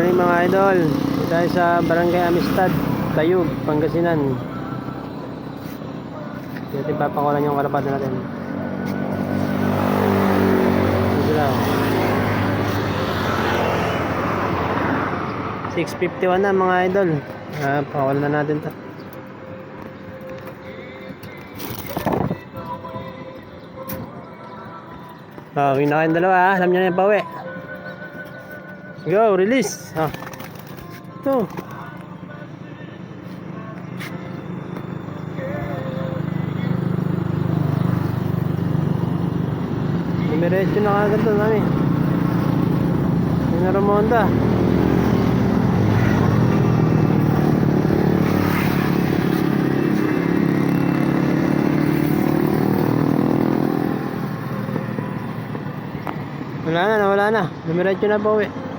morning mga idol. Tayo sa Barangay Amistad, Tayug, Pangasinan. Natin papakulan yung kalapad natin. Sila. 651 na mga idol. Ah, pakulan na natin to. Ah, okay na kayong dalawa ha. Alam niyo na yung pawi. Go, release. Ah. Ito. Dumiretso na kagad doon kami. Yung naramonda. Wala na, nawala na. Dumiretso na po eh.